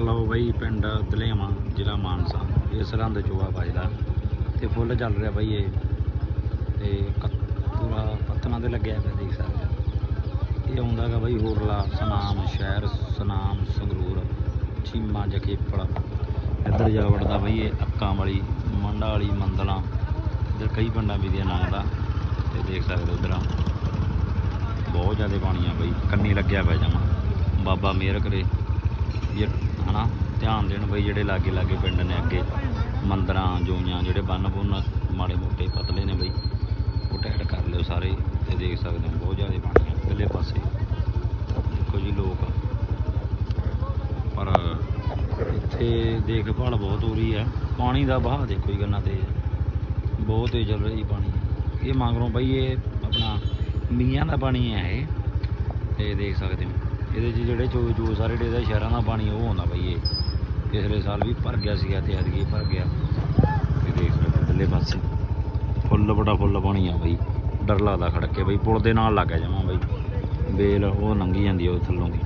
ਲਓ ਬਈ ਪਿੰਡ ਦਲੇਵਾਂ, ਜ਼ਿਲ੍ਹਾ ਮਾਨਸਾ। ਇਹ ਸਰਹੰਦ ਚੋਆ ਵੱਜਦਾ। ਤੇ ਫੁੱਲ ਚੱਲ ਰਿਹਾ ਬਈ ਇਹ। ਤੇ ਕ- ਪੂਰਾ ਪੱਤਨਾਂ ਤੇ ਲੱਗਿਆ ਪਿਆ ਦੇਖ ਸਕਦੇ ਇਹ ਆਉਂਦਾ ਗਾ ਬਈ ਹੋਰਲਾ, ਸਨਾਮ ਸ਼ਹਿਰ, ਸਨਾਮ ਸੰਗਰੂਰ, ਚੀਮਾ ਜਖੇਪੜ ਇੱਧਰ ਜਾ ਵੜਦਾ ਬਈ ਇਹ ਅੱਕਾਂ ਵਾਲੀ, ਮੰਡਾ ਵਾਲੀ ਮੰਦਲਾਂ। ਇੱਧਰ ਕਈ ਪਿੰਡਾਂ ਵੀ ਦੀਆਂ ਲੰਘਦਾ ਤੇ ਦੇਖ ਸਕਦੇ ਹੋ ਉਧਰ ਬਹੁਤ ਜ਼ਿਆਦਾ ਪਾਣੀ ਆ ਬਈ। ਕੰਨੀ ਲੱਗਿਆ ਪਿਆ ਜਾਵਾਂ ਬਾਬਾ ਮੇਰ ਕਰੇ। ਇਹ ਹਨਾ, ਧਿਆਨ ਦੇਣ ਬਈ ਜਿਹੜੇ ਲਾਗੇ ਲਾਗੇ ਪਿੰਡ ਨੇ ਅੱਗੇ ਮੰਦਰਾਂ, ਜੋਈਆਂ ਜਿਹੜੇ ਬੰਨ ਬੁੰਨ ਮਾੜੇ ਮੋਟੇ ਪਤਲੇ ਨੇ ਬਈ, ਉਹ ਟੈਡ ਕਰ ਲਿਓ ਸਾਰੇ ਤੇ ਦੇਖ ਸਕਦੇ ਹੋ ਬਹੁਤ ਜ਼ਿਆਦਾ ਪਾਣੀ ਆ ਪਹਿਲੇ ਪਾਸੇ। ਦੇਖੋ ਜੀ ਲੋਕ। ਪਰ ਇੱਥੇ ਦੇਖਭਾਲ ਬਹੁਤ ਹੋ ਰਹੀ ਹੈ। ਪਾਣੀ ਦਾ ਵਹਾਅ ਦੇਖੋ ਜੀ ਗੰਨਾ ਤੇ ਬਹੁਤ ਤੇਜ਼ ਚੱਲ ਰਹੀ ਪਾਣੀ। ਇਹ ਮੰਗਰੋਂ ਬਈ ਇਹ ਆਪਣਾ ਮੀਆਂ ਦਾ ਪਾਣੀ ਹੈ ਇਹ। ਤੇ ਦੇਖ ਸਕਦੇ ਹੋ। ਇਹਦੇ 'ਚ ਜਿਹੜੇ ਜੋ ਜੋ ਸਾਰੇ ਡੇ ਸ਼ਹਿਰਾਂ ਦਾ ਪਾਣੀ ਉਹ ਆਉਂਦਾ ਬਈ ਇਹ। ਪਿਛਲੇ ਸਾਲ ਵੀ ਭਰ ਗਿਆ ਸੀਗਾ ਤੇ ਐਤਕੀ ਭਰ ਗਿਆ। ਤੇ ਦੇਖ ਸਕਦੇ ਥੱਲੇ ਪਾਸੇ। ਫੁੱਲ ਬੜਾ ਫੁੱਲ ਪਾਣੀ ਆ ਬਈ। ਡਰ ਲੱਗਦਾ ਖੜਕੇ ਬਈ, ਪੁਲ ਦੇ ਨਾਲ ਲੱਗ ਗਿਆ ਜਮਾ ਬਈ। ਬੇਲ ਉਹ ਲੰਘੀ ਜਾਂਦੀ ਆ ਉਹ ਥੱਲੋਂ। ਦੀ